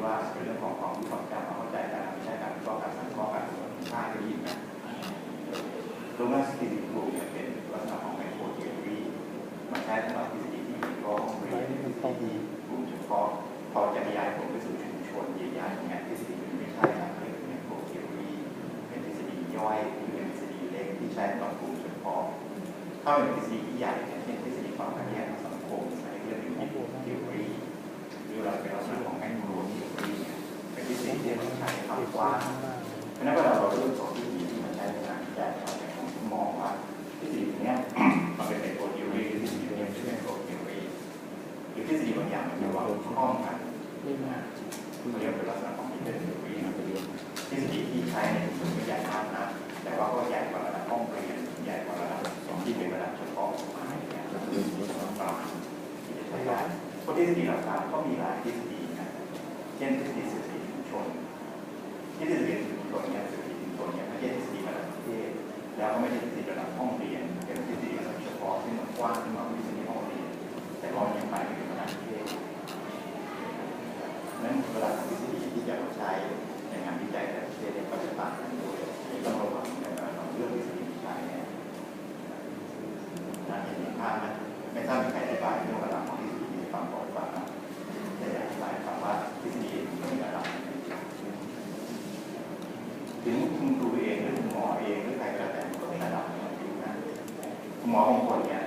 ที่ว่าเป็นเรื่องของความรู้ความจำความเข้าใจการไม่ใช่การวิเคราะห์การสังเคราะห์การสมมติค่าได้ยินนะตรงนั้นสติกลุ่มเนี่ยเป็นลักษณะของไมโครเทอรี่มันใช้สำหรับทฤษฎีที่มีข้อห้องเรียนทฤษฎีกลุ่มเฉพาะพอจะขยายผลไปสู่ชุมชนใหญ่ๆเนี่ยทฤษฎีมันไม่ใช่นะเรียกไมโครเทอรี่เป็นทฤษฎีย่อยหรือเป็นทฤษฎีเล็กที่ใช้สำหรับกลุ่มเฉพาะถ้าเป็นทฤษฎี ความกว้างเพราะนั้นเวลาเราเริ่มสอนทฤษฎีที่มันใช้ในการวิจัยเราเนี่ยผมมองว่าทฤษฎีเนี้ยมันเป็นไมโครทฤษฎีหรือทฤษฎีเนี้เป็นไมโครทฤษฎีหรือทฤษฎีบางอย่างมันมีความคล้องกันนะเรียกเป็นลักษณะของมิเตอร์ทฤษฎีนะทฤษฎีที่ใช้ในชุมชนไม่ใหญ่มากนะแต่ว่าก็ใหญ่กว่าระดับห้องเรียนใหญ่กว่าระดับที่เป็นระดับเฉพาะของมหาวิทยาลัยประมาณที่จะใช้ได้เพราะทฤษฎีหลักการ ไม่ได้ติดระดับห้องเรียนเป็นทฤษฎีระดับเฉพาะที่มันกว้างขึ้นมาเป็นทฤษฎีห้องเรียนแต่ก็ยังไปไม่ถึงระดับประเทศนั้นเวลาทำทฤษฎีที่จะมาใช้ในงานวิจัยแต่ละประเทศเนี่ยก็จะต่างกันด้วยนี่ต้องระวังในการเลือกทฤษฎีที่ใช้เนี่ยน่าจะเห็นภาพนะไม่ทราบมีใครอธิบายเรื่องระไรของทฤษฎีในฟังก่อนฟังนะจะอธิบายฟังว่าทฤษฎีมีระดับไหนถึงคุณครูเองหรือคุณหมอเองหรือใครก็แล้วแต่ก็มีระดับของมันอยู่นะคุณ หมอบางคนเนี่ย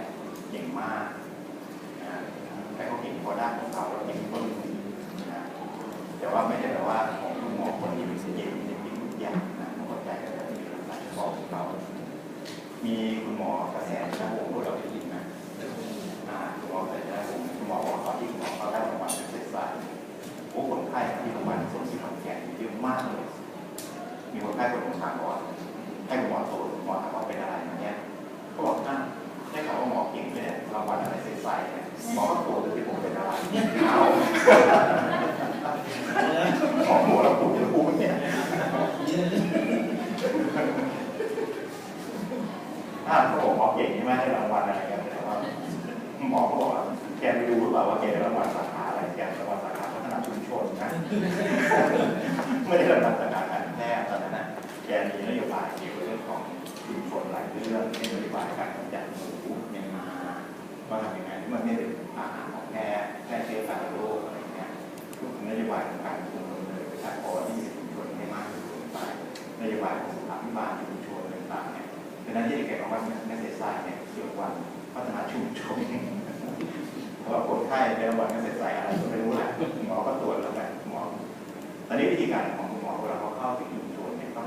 เก่งมากนะแต่เขาเก่งพอด้านของเขาเราเก่งคนนนะแต่ว่าไม่ได้แปลว่าของคุณหมอคนนี้เป็นเก่งในทุกอย่างนะต้องเข้าใจกันนะที่มีลักษณะเฉพาะของเขามีคุณหมอกระแสนะโอ้โหเราได้ยินนะคุณหมอกระแสนะผมคุณหมอบอกตอนที่คุณหมอเขาได้รางวัลนักศึกษาโอ้คนไข้ที่รางวัลส่งที่ขอนแก่นเยอะมากเลย มีคนไข้คนหนึ่งถามว่าให้คุณหมอตรวจคุณหมอถามว่าเป็นอะไรมาเนี่ยเขาบอกอะได้ข่าวว่าหมอเก่งเนี่ยรางวัลอะไรใส่ๆเนี่ยหมอก็ตรวจดูที่ผมเป็นอะไรเอาหมอหัวเราตรวจจะพูดเนี่ยถ้าเขาบอกหมอเก่งใช่ไหมได้รางวัลอะไรกันแต่ว่าหมอก็บอกว่าแกไปดูหรือเปล่าว่าแกได้รางวัลสาขาอะไรแกได้รางวัลสาขาพัฒนาชุมชนนะ ไม่ได้รางวัลสาขาการแพทย์ตอน นั้นนะแกมีนโยบายเกี่ยวกับเรื่องของชุมชนหลายเรื่องเช่นนโยบายการกำจัดหมูเมียนมาว่าทำยังไงที่มันไม่เป็นอาหารของแพทย์แพร่เชื้อสารโรคอะไรเงี้ยทุกนโยบายของการคุมดำเนินประชากรที่มีชุมชนให้มากขึ้นไปนโยบายของสถาพิบาลชุมชนต่างๆเนี่ยดังนั้นที่เกี่ยวกับว่าแม่เสียสายเนี่ยเกี่ยวกับพัฒนาชุมชนเพราะว่าคนไข้ในระหว่างการเสียสายอะไรก็ไม่รู้แหละหมอก็ตรวจแล้วแบบหมอตอนนี้วิธีการของคุณหมอเวลาเขาเข้าถึง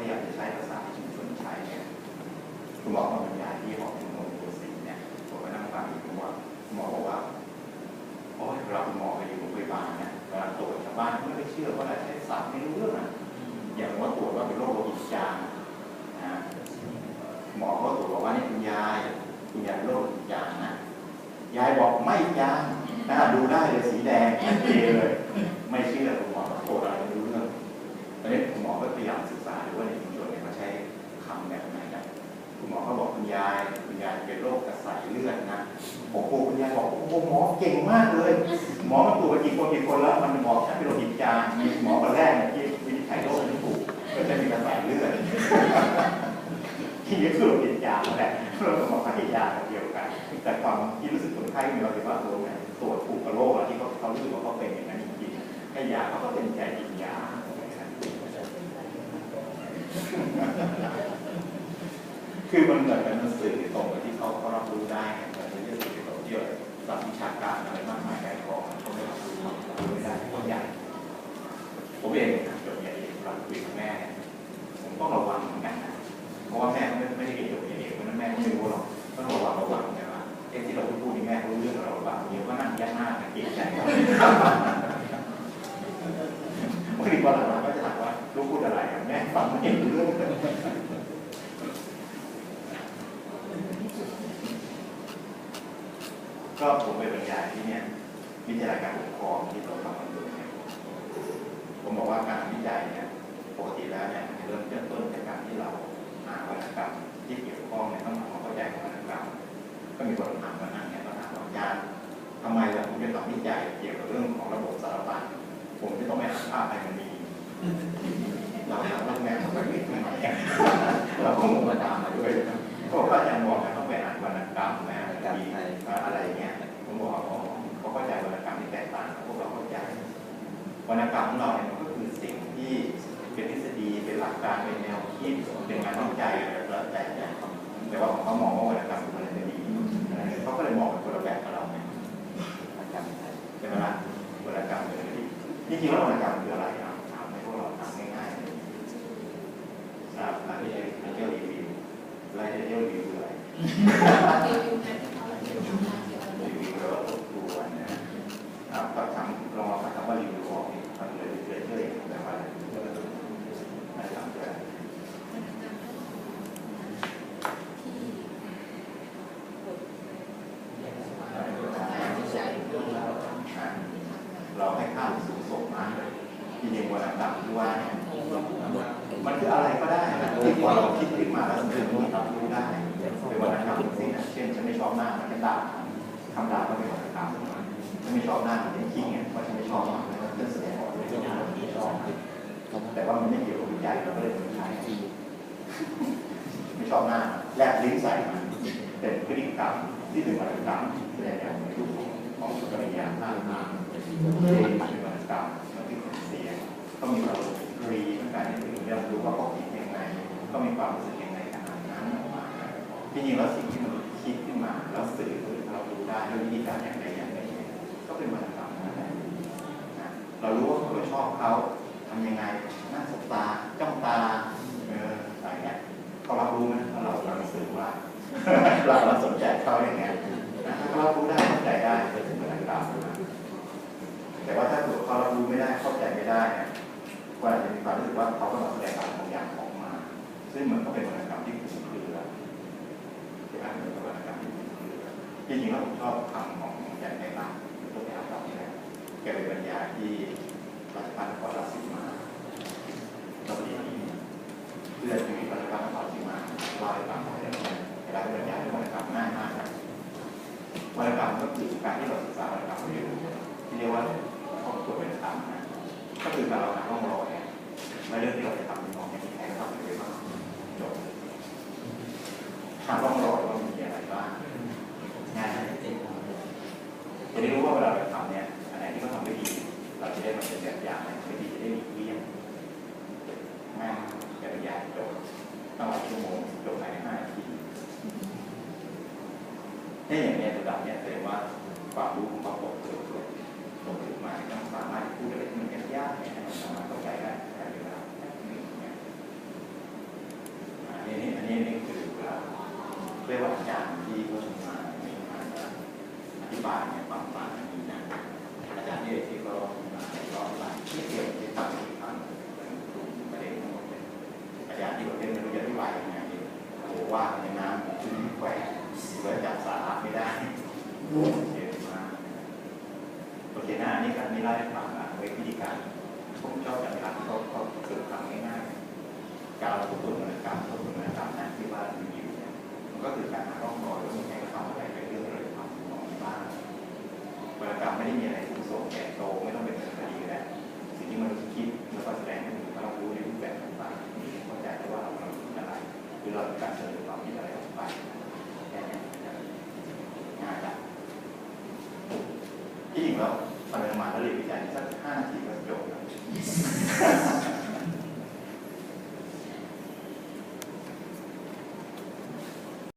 ยเขาพยายามจะใช้ภาษาที่ชุมชนใช้เนี่ยคุณหมอมาบรรยายที่หอชุมชนตัวสีเนี่ยผมก็นั่งฟังอยู่คุณหมอคุณหมอบอกว่าโอ้ยเวลาคุณหมอไปอยู่โรงพยาบาลเนี่ยเวลาตรวจชาวบ้านเขาไม่เชื่อว่าอะไรใช้ศัพท์ไม่รู้เรื่องอะอย่างว่าตรวจว่าเป็นโรคโลหิตจางนะหมอก็ตรวจบอกว่านี่คุณยายคุณยายเป็นโรคโลหิตจางนะยายบอกไม่จางนะดูได้เลยสีแดงชัดเจนเลย ไม่เชื่อคุณ โอ้โหหมอเก่งมากเลย หมอมาตรวจไปกี่คนกี่คนแล้วมันบอกฉันเป็นโรคหิตจางมีหมอคนแรกเนี่ยที่วินิจฉัยโรคนี้ถูกก็จะมีกระสายเลือดที่นี่คือโรคหิตจางแหละเราก็บอให้ยาเดียวกัน แต่ความที่รู้สึกคนไข้มีเราคิดว่าโรคเนี่ยตรวจถูกกับโรคอะที่เขาเขารู้สึกว่าเขาเป็นอย่างนั้นจริงๆให้ยาเขาก็เป็นใจกินยาคือมันเหมือนกันมันสื่อตรงกับที่เขาเขารับรู้ได้ หลักวิชาการอะไรมากมายหลายกองเขาไม่รับรู้รู้ไม่ได้ทุกอย่างผมเองจบใหญ่เอกเราคุยกับแม่ ผมต้องระวังเหมือนกันนะเพราะว่าแม่ไม่ไม่ได้เรียนจบใหญ่เอกเพราะนั้นแม่ก็ไม่รู้หรอกต้องระวังระวังไงว่าเอ้ที่เราพูดนี่แม่เขารู้เรื่องเราหรือเปล่าเดี๋ยวก็นั่งยักหน้ากันเกลียดใจกันบางทีพอหลังๆก็จะถามว่าลูกพูดอะไรแม่ฟังไม่เห็นรู้เรื่องเลย ก็ผมไปบรรยายที่เนี่ยวิทยาลัยการปกครองที่เราทำกันอยู่เนี่ยผมบอกว่าการวิจัยเนี่ยปกติแล้วเนี่ยเริ่มเริ่มต้นจากการที่เราหาวรรณกรรมที่เกี่ยวข้องเนี่ยต้องทำความเข้าใจกับวรรณกรรมก็มีคนถามมานั่งเนี่ยก็ถามว่าอาจารย์ทำไมล่ะผมจะทำวิจัยเกี่ยวกับเรื่องของระบบสารพัดผมจะต้องไปอ่าภาพไปมันมีเราถามว่าแม่เขาไปไม่ม่ ที่เป็นงานวิจัยอะไรแล้วแต่แต่ว่าของเขามองว่าวรรณกรรมมันจะดีเขาก็เลยมองเป็นคนละแบบกับเราเนี่ยใช่ไหมล่ะวรรณกรรมเป็นทฤษฎีจริงแล้ววรรณกรรมคืออะไรนะถามให้พวกเราถามง่ายๆเลยทราบนะที่ให้เจ้ารีวิวไล่ให้เจ้ารีวิวคืออะไร รีวิวงานที่เขาเกี่ยวกับงานเกี่ยวกับ รีวิวแล้วก็ทบทวนนะอ่าก็ทำลองมาคำว่ารีวิวออกนี่ทำเลยเรื่อยๆแต่ว่าอะไรไม่ทำเลย เราให้ค่าสูงส่งมาก่ที่เรียนวรรณกรรมที่ว่ามันคืออะไรก็ได้นะที่พอเราคิดขึ้นมาแล้วถึงรู้รับรู้ได้เป็นวรรณกรรมสิ่งนั้นเช่นฉันไม่ชอบหน้ามันจะด่าคำด่าก็เป็นวรรณกรรมฉันไม่ชอบหน้ามันจะขี้เนี่ยเพราะฉันไม่ชอบมันแล้วก็แสดงออกเป็นสิ่งที่เราไม่ชอบแต่ว่ามันไม่เกี่ยวกับวิจัยเราก็เลยไม่ใช้ไม่ชอบหน้าแลบลิ้นใส่มันเป็นพฤติกรรมที่เป็นวรรณกรรมแสดงออกในรูปของสุกริยาหน้าตาเพลงเป็นวรรณกรรมมันเป็นเสียง ก็มีเรารีทั้งการที่เรียนรู้ว่าเขาคิดยังไง ก็มีความรู้สึกยังไงขนาดนั้นออกมาจริงๆแล้วสิ่งที่มันคิดขึ้นมาแล้วสื่อเรารู้ได้ด้วยวิธีการอย่างใดอย่างหนึ่งก็เป็นวรรณกรรมนั่นแหละเรารู้ว่าเราชอบเขาทำยังไงหน้าสบตาจ้องตาเอออะไรเงี้ยเขารับรู้ไหมเราเราสื่อว่าเราเราสนใจเขาอย่างเงี้ย จริงๆแล้วผมชอบคำของอาจารย์ไกรลักษณ์ตัวแทนกับนี่แหละแกเป็นบรรยาที่ราชพัฒนครราชสีมาเราดีเพื่อนที่มีราชพัฒนครราชสีมาเล่าให้ฟังว่าเนี่ยเวลาบรรยายวรรณกรรมง่ายมากวรรณกรรมก็คือการที่เราศึกษาวรรณกรรมเรียนรู้ที่เรียกว่าข้อควเป็นธรรมนะก็คือการเราหาร่องรอยไม่เรื่องที่เราจะทำเป็นของอย่างที่แท้ทำไปบ้างจบหาร่องรอยว่ามีอะไรบ้างง่ายจะได้รู้ว่าเวลาเราทำเนี่ยอันไหนที่เขาทำไม่ดี เราจะได้มาเป็นแบบอย่างไม่ดีจะได้มีเยี่ยมง่ายจะเป็นอย่างจบตั้งหลายชั่วโมงจบภายในห้านาทีนี่ อย่า ทุกตัวบรรยากาศทุกตัวบรรยากาศนั้นที่บ้ามีอยู่เนี่ยมันก็คือการหาร่องรอยแล้วมันแก้เขาอะไรในเรื่องอะไรความของบ้างบรรยากาศไม่ได้มีอะไรสูงส่งแก่โตไม่ต้องเป็นคดีแล้วสิ่งที่มันคิดแล้วก็แสดงให้มันรับรู้ในรูปแบบต่างๆมีเข้าใจว่าเราเราคิดอะไรหรือเราการเสนอความคิดอะไรออกไปแค่นี้ง่ายละที่จริงแล้วตอนมาแล้วเรียนวิจัยสักห้าทีก็จบแล้ว